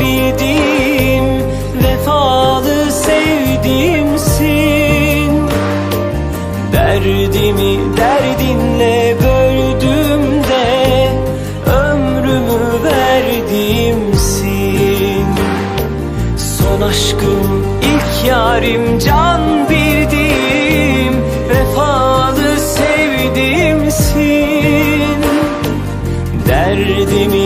bildim Vefalı sevdiğimsin Derdimi derdinle böldüm de Ömrümü verdiğimsin. Son aşkım ilk yarim can bildim Vefalı sevdiğimsin Derdimi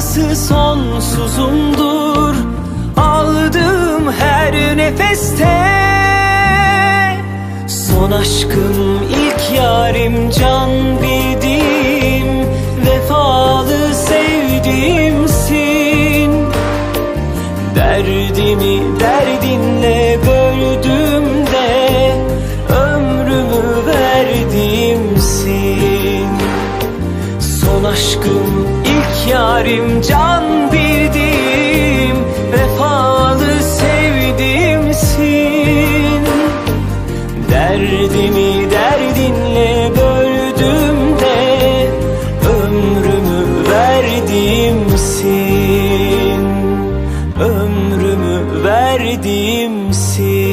sevdası sonsuzumdur. Aldığım her nefeste Son aşkım ilk yarim can bildim Vefalı sevdiğimsin. Derdimi derdinle böldüm de Ömrümü verdiğimsin. Son aşkım yarim can bildiğim vefalı sevdimsin Derdimi derdinle böldüm de ömrümü verdimsin Ömrümü verdimsin